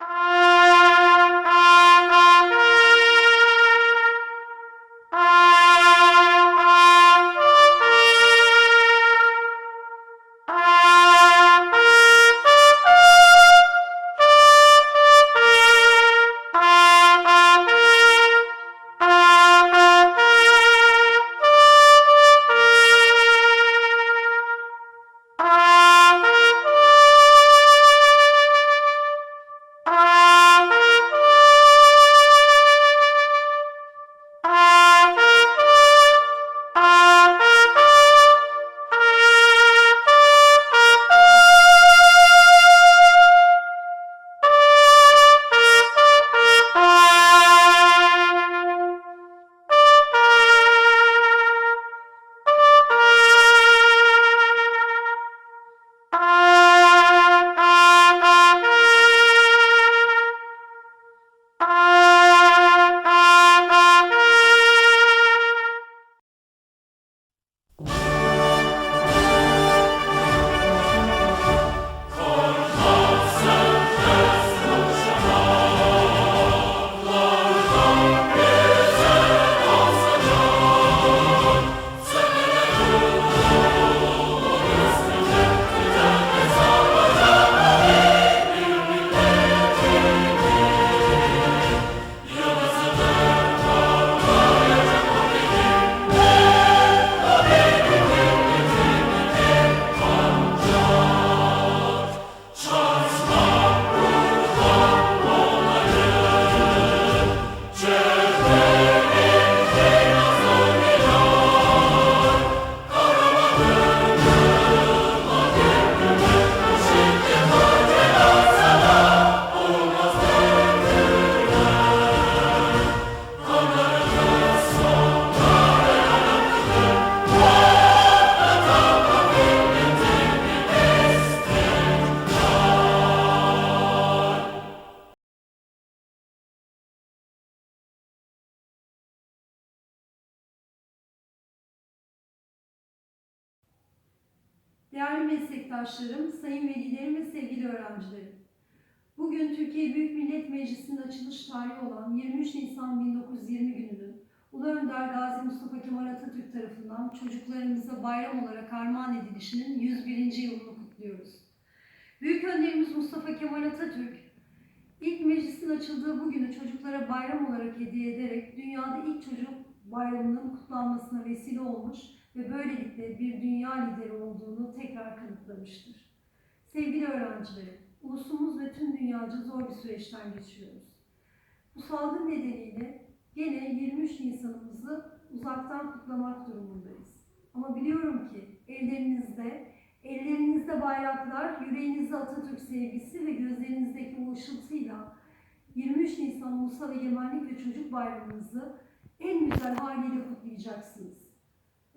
Ah! Değerli meslektaşlarım, sayın velilerim ve sevgili öğrencilerim. Bugün Türkiye Büyük Millet Meclisi'nin açılış tarihi olan 23 Nisan 1920 gününün Ulu Önder Gazi Mustafa Kemal Atatürk tarafından çocuklarımıza bayram olarak armağan edilişinin 101. yılını kutluyoruz. Büyük önderimiz Mustafa Kemal Atatürk, ilk meclisin açıldığı bu günü çocuklara bayram olarak hediye ederek dünyada ilk çocuk bayramının kutlanmasına vesile olmuş ve böylelikle bir dünya lideri olduğunu tekrar kanıtlamıştır. Sevgili öğrencilerim, ulusumuz ve tüm dünyaca zor bir süreçten geçiyoruz. Bu salgın nedeniyle gene 23 Nisan'ımızı uzaktan kutlamak durumundayız. Ama biliyorum ki ellerinizde, ellerinizde bayraklar, yüreğinizde Atatürk sevgisi ve gözlerinizdeki o ışıltıyla 23 Nisan Ulusal Egemenlik ve Çocuk Bayramınızı en güzel haliyle kutlayacaksınız.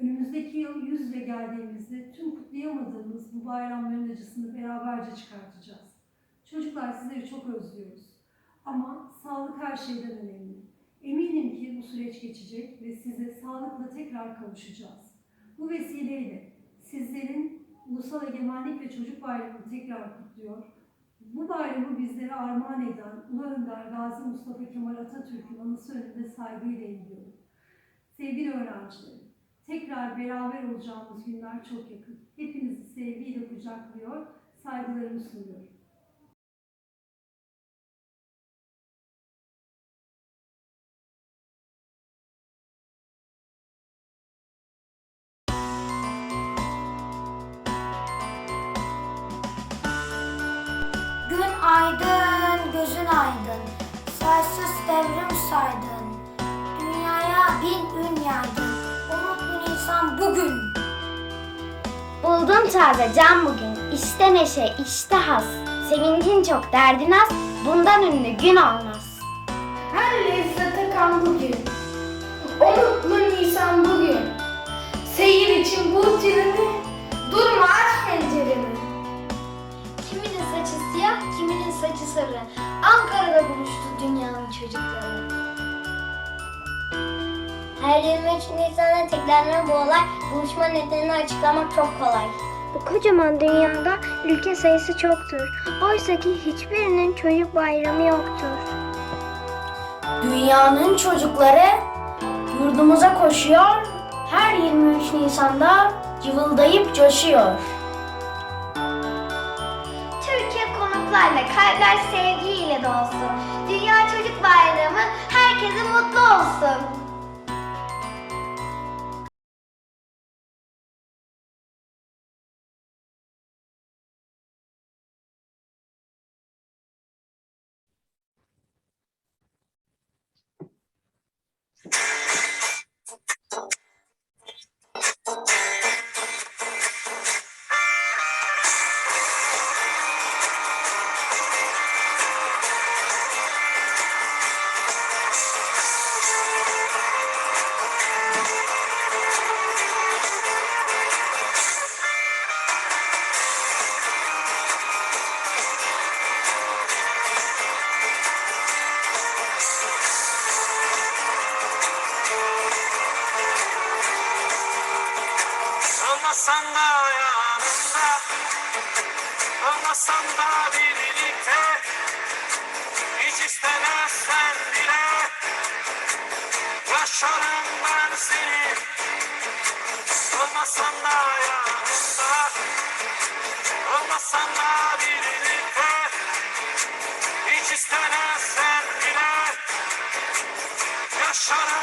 Önümüzdeki yıl yüzle geldiğimizde tüm kutlayamadığımız bu bayramların acısını beraberce çıkartacağız. Çocuklar sizleri çok özlüyoruz. Ama sağlık her şeyden önemli. Eminim ki bu süreç geçecek ve size sağlıkla tekrar kavuşacağız. Bu vesileyle sizlerin Ulusal Egemenlik ve Çocuk Bayramı'nı tekrar kutluyor. Bu bayramı bizlere armağan eden Ulu Önder Gazi Mustafa Kemal Atatürk'ün anısı önünde saygıyla eğiliyorum. Sevgili öğrencilerim, tekrar beraber olacağımız günler çok yakın. Hepinizi sevgiyle kucaklıyor, saygılarımı sunuyorum. Buldun taze can bugün. İşte neşe, işte haz. Sevincin çok, derdin az. Bundan ünlü gün olmaz. Her lezzete kan bugün, o mutlu Nisan bugün. Seyir için bu treni, durma aç pencereni. Kiminin saçı siyah, kiminin saçı sarı. Ankara'da buluştu dünyanın çocukları. Her 23 Nisan'da tekrarlanan bu olay buluşma nedenini açıklamak çok kolay. Bu kocaman dünyada ülke sayısı çoktur. Oysa ki hiçbirinin çocuk bayramı yoktur. Dünyanın çocukları yurdumuza koşuyor. Her 23 Nisan'da cıvıldayıp coşuyor. Türkiye konuklarla kalpler sevgiyle dolsun. Dünya Çocuk Bayramı herkese mutlu olsun. Shut up!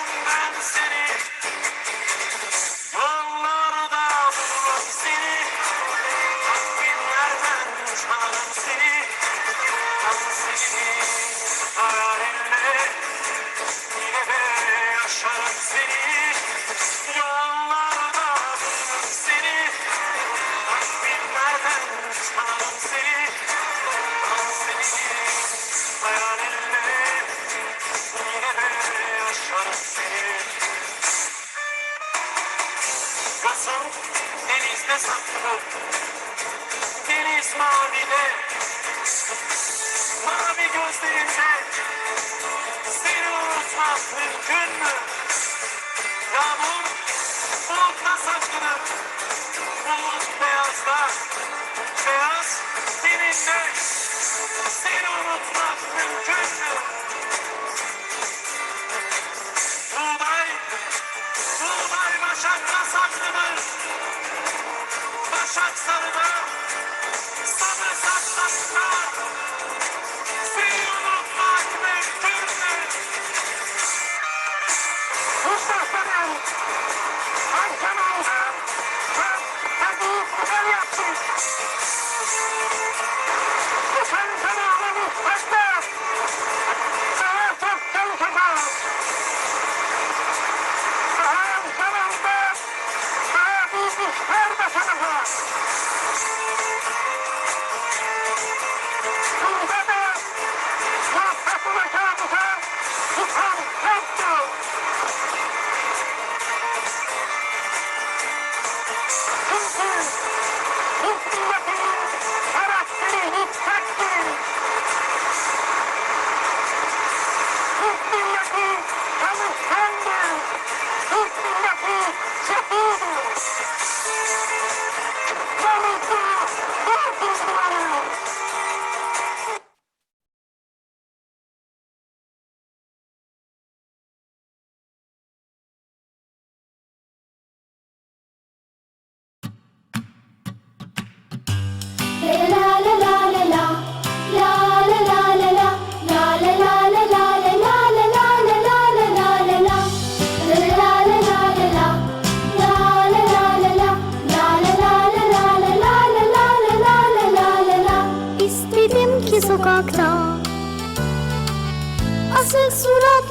surat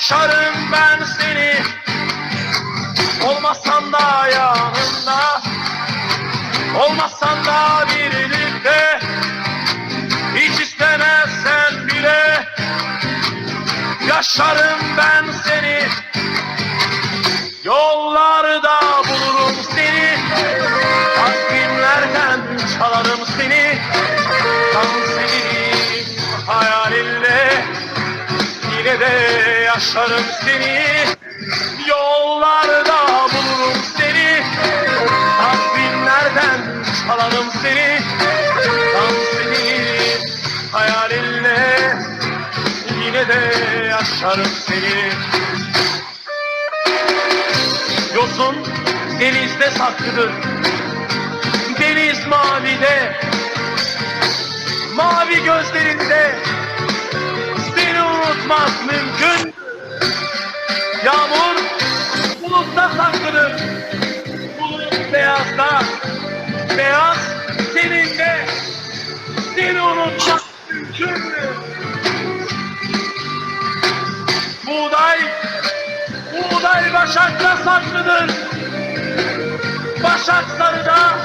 Yaşarım ben seni. Olmasan da yanında Olmasan da birlikte. Hiç istemezsen bile. Yaşarım ben seni. Yollarda de yaşarım seni Yollarda bulurum seni. Takvimlerden çalarım seni Tam senin hayalinle. Yine de yaşarım seni. Yosun denizde saklıdır Deniz mavide. Mavi gözlerinde Seni unutmak mümkün. Yağmur bulutta saklıdır Bulut beyazda Beyaz teninde Seni unutmak mümkün mü? Buğday Buğday başakta saklıdır Başak sarıda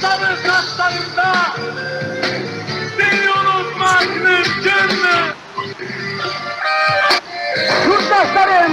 Sarı saçlarında arkadaşlarım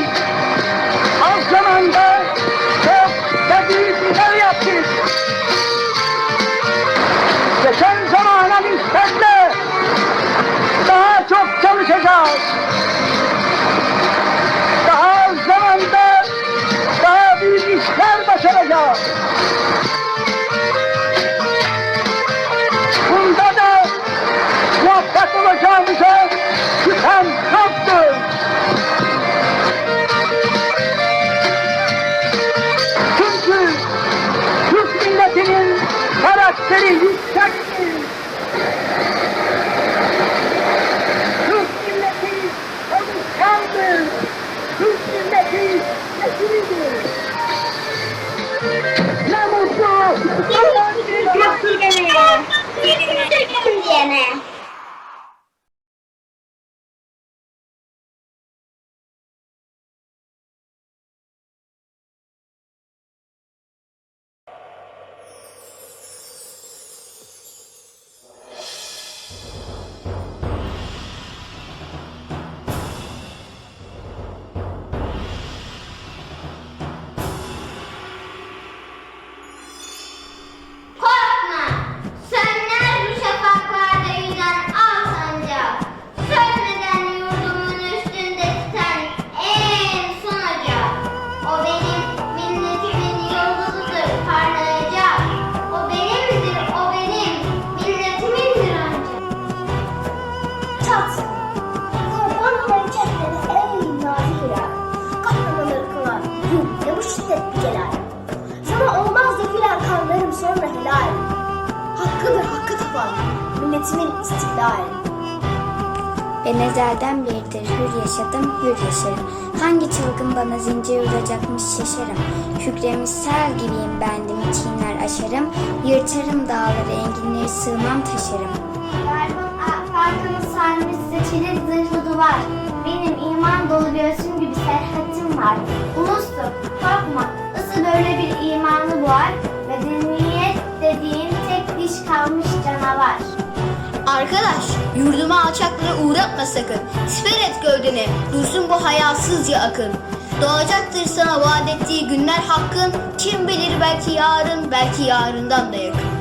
milletimin istiklal. Ben ezelden beridir hür yaşadım, hür yaşarım. Hangi çılgın bana zincir vuracakmış şaşarım. Kükremiş sel gibiyim bendim, çiğner aşarım. Yırtarım dağları, enginleri sığmam taşarım. Farkını sarmış seçili zırhlı duvar. Benim iman dolu göğsüm gibi serhatim var. Ulustum, korkma, ısı böyle bir imanı boğar. Medeniyet dediğin tek diş kalmış canavar. Arkadaş, yurduma alçaklara uğratma sakın. Siper et gövdeni, dursun bu hayasızca akın. Doğacaktır sana vaat ettiği günler hakkın. Kim bilir belki yarın, belki yarından da yakın.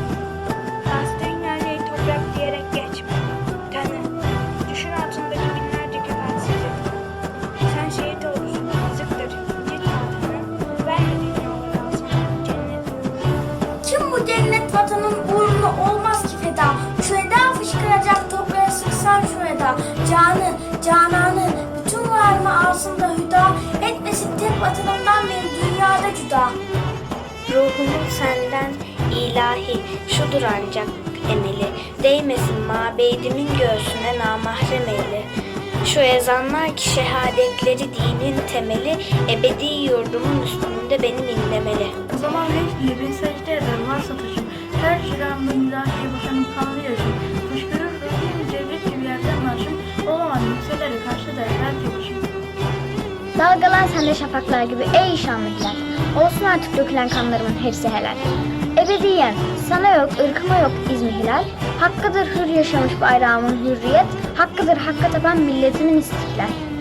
Ruhumun senden ilahi şudur ancak emeli Değmesin mabedimin göğsüne namahrem eyle Şu ezanlar ki şehadetleri dinin temeli Ebedi yurdumun üstünde benim inlemeli O zaman diye bir secde eder varsa taşım. Her ciramda ilahi bakanın kanlı yaşım. Fışkırır ruhum cevdet gibi yerden marşım. Olamaz yükselerek karşı der belki başım. Dalgalan sen de şafaklar gibi ey şanlı hilal. Olsun artık dökülen kanlarımın hepsi helal. Ebediyen sana yok ırkıma yok izmi hilal. Hakkıdır hür yaşamış bayrağımın hürriyet. Hakkıdır hakka tapan milletimin istiklal.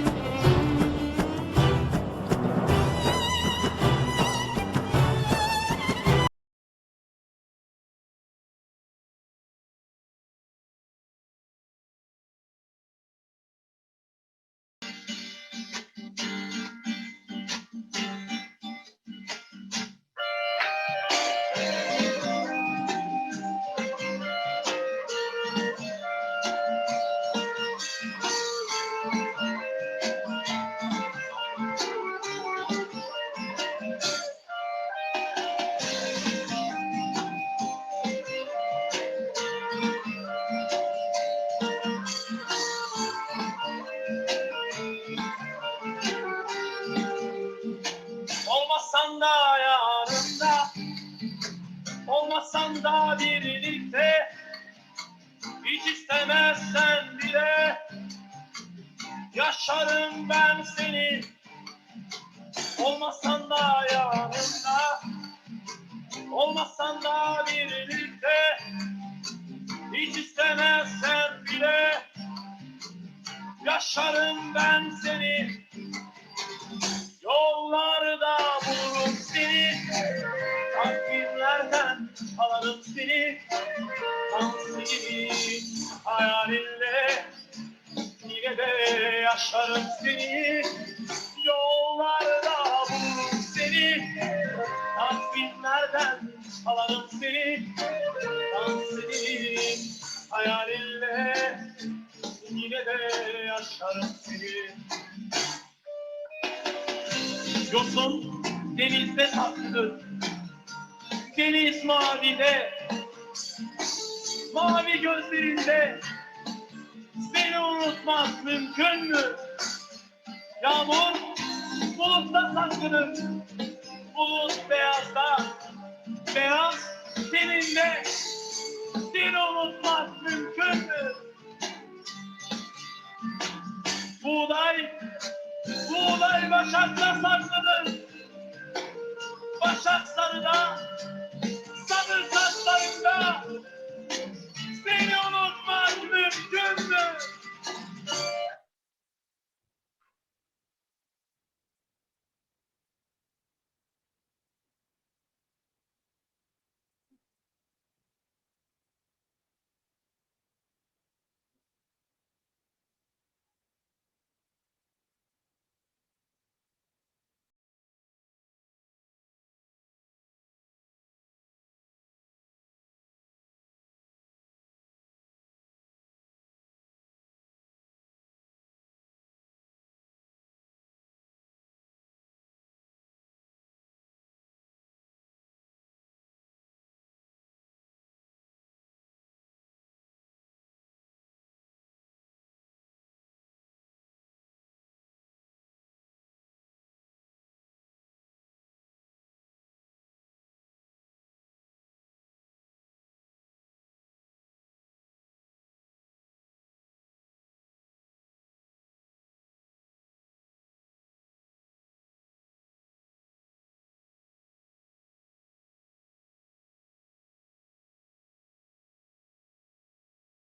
Olmasan da birlikte Hiç istemezsen bile Yaşarım ben seni. Olmasan da yanımda Olmasan da birlikte Hiç istemezsen bile Yaşarım ben seni gibi hayalinle. Yine de yaşarım seni Yollarda bulurum seni. Takvimlerden alarım seni. Dans edeyim hayalinle. Yine de yaşarım seni. Yosun denizde saklı Deniz mavide Mavi gözlerinde Seni unutmak mümkün mü? Yağmur bulutta saklanır Bulut beyazda Beyaz teninde Seni unutmak mümkün mü? Buğday Buğday başakta saklanır Başak sarıda